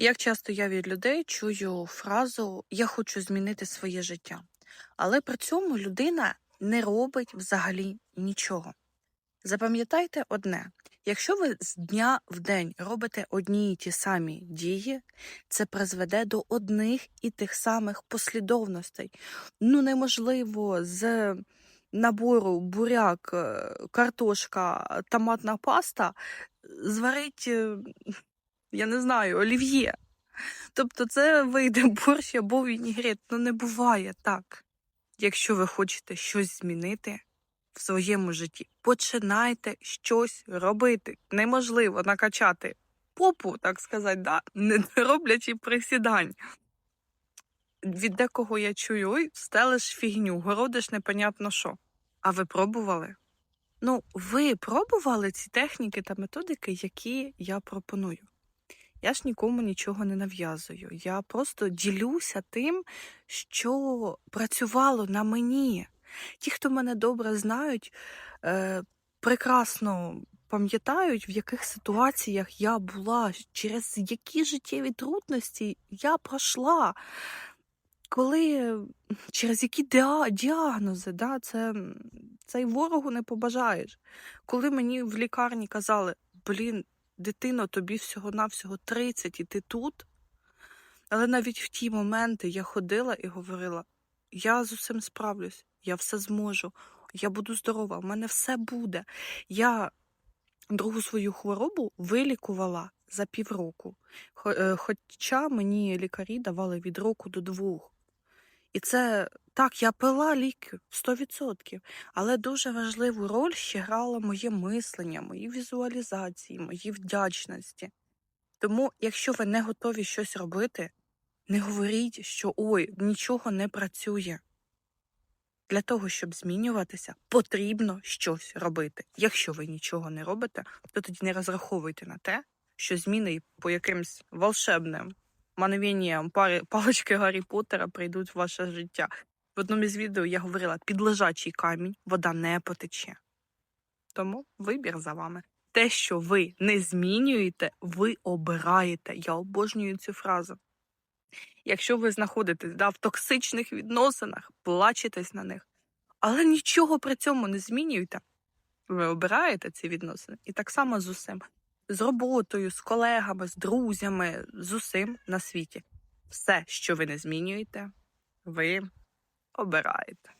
Як часто я від людей чую фразу Я хочу змінити своє життя, але при цьому людина не робить взагалі нічого. Запам'ятайте одне: якщо ви з дня в день робите одні й ті самі дії, це призведе до одних і тих самих послідовностей. Ну, неможливо з набору буряк, е, картошка, томатна паста зварить, е, я не знаю, олів'є. Тобто це вийде борщ або вінігрет. Ну не буває так. Якщо ви хочете щось змінити в своєму житті, починайте щось робити. Неможливо накачати попу, так сказати, да? не роблячи присідань. Від декого я чую, ой, стелиш фігню, городиш непонятно що. А ви пробували? Ну, ви пробували ці техніки та методики, які я пропоную. Я ж нікому нічого не нав'язую. Я просто ділюся тим, що працювало на мені. Ті, хто мене добре знають, е, прекрасно пам'ятають, в яких ситуаціях я була, через які життєві трудності я пройшла. Коли через які діагнози, да, це, це ворогу не побажаєш. Коли мені в лікарні казали, блін, дитино, тобі всього-навсього 30, і ти тут. Але навіть в ті моменти я ходила і говорила: я з усім справлюсь, я все зможу, я буду здорова, в мене все буде. Я другу свою хворобу вилікувала за півроку. Е, Хоча мені лікарі давали від року до двох. І це так, я пила ліки 100%, але дуже важливу роль ще грало моє мислення, мої візуалізації, мої вдячності. Тому, якщо ви не готові щось робити, не говоріть, що ой, нічого не працює. Для того, щоб змінюватися, потрібно щось робити. Якщо ви нічого не робите, то тоді не розраховуйте на те, що зміни по якимсь волшебним мановенням пари палички Гаррі Поттера прийдуть в ваше життя. В одному із відео я говорила, під лежачий камінь вода не потече. Тому вибір за вами. Те, що ви не змінюєте, ви обираєте. Я обожнюю цю фразу. Якщо ви знаходитесь да, в токсичних відносинах, плачетесь на них, але нічого при цьому не змінюєте, ви обираєте ці відносини. І так само з усім. З роботою, з колегами, з друзями, з усім на світі. Все, що ви не змінюєте, ви обираєте.